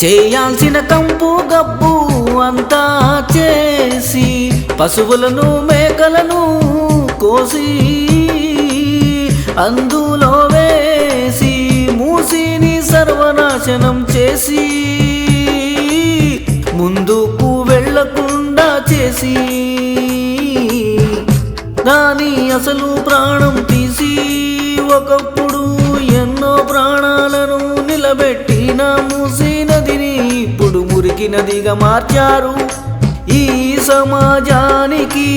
చేయాల్సిన కంపు గబ్బు అంతా చేసి పశువులను మేకలను కోసి అందులో వేసి మూసిని సర్వనాశనం చేసి ముందుకు వెళ్ళకుండా చేసి దాని అసలు ప్రాణం తీసి ఒక నదిగా మార్చారు. ఈ సమాజానికి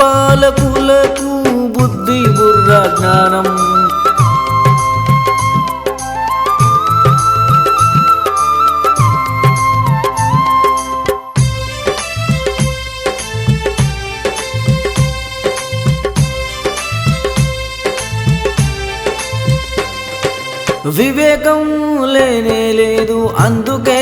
పాలకులకు బుద్ధి బుర్ర జ్ఞానం. వివేకం లేనే లేదు. అందుకే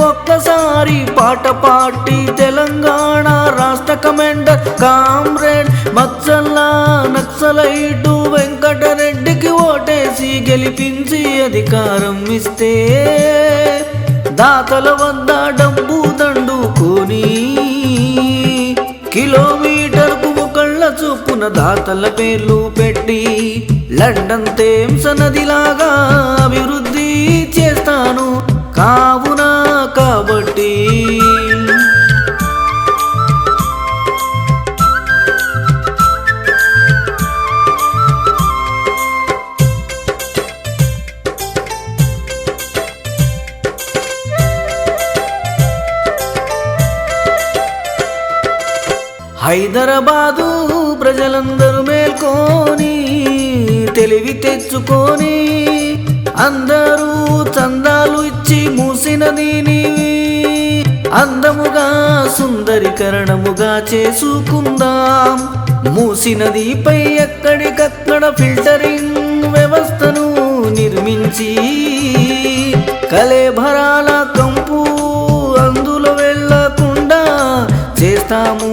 ఒక్కసారి పాట పాటి తెలంగాణ రాష్ట్ర కమాండర్ కామ్రేడ్ మత్సల్లా నక్సలైటు వెంకటరెడ్డికి ఓటేసి గెలిపించి అధికారం ఇస్తే దాతల వద్ద డబ్బు దండుకొని చొప్పున దాతల పేర్లు పెట్టి లండన్ తేమ్స నదిలాగా అభివృద్ధి చేస్తాను. కావున కాబట్టి హైదరాబాదు ప్రజలందరూ మేల్కొని తెలివి తెచ్చుకొని అందరూ చందాలు ఇచ్చి మూసినదిని అందముగా సుందరీకరణముగా చేసుకుందాం. మూసినదిపై ఎక్కడికక్కడ ఫిల్టరింగ్ వ్యవస్థను నిర్మించి కలేభరాల కంపు అందులో వెళ్ళకుండా చేస్తాము.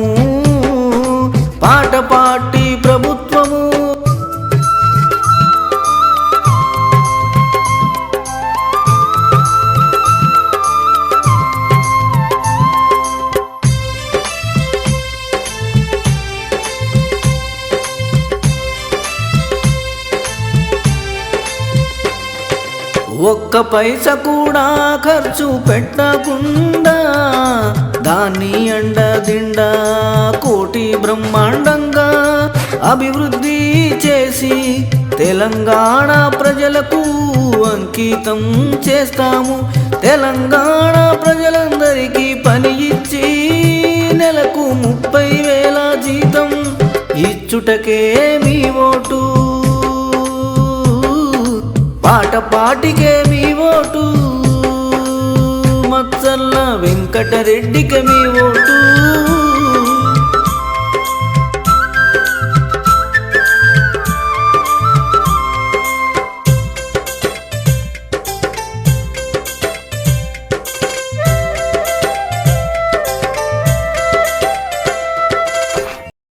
ఒక్క పైస కూడా ఖర్చు పెట్టకుండా దాన్ని అండదిండా కోటి బ్రహ్మాండంగా అభివృద్ధి చేసి తెలంగాణ ప్రజలకు అంకితం చేస్తాము. తెలంగాణ ప్రజలందరికీ పని ఇచ్చి నెలకు ముప్పై వేల జీతం. ఇచ్చుటకే మీ ఓటు. పాట పాటికే మీ ఓటు. మచ్చల్ల వెంకటరెడ్డికి మీ ఓటు.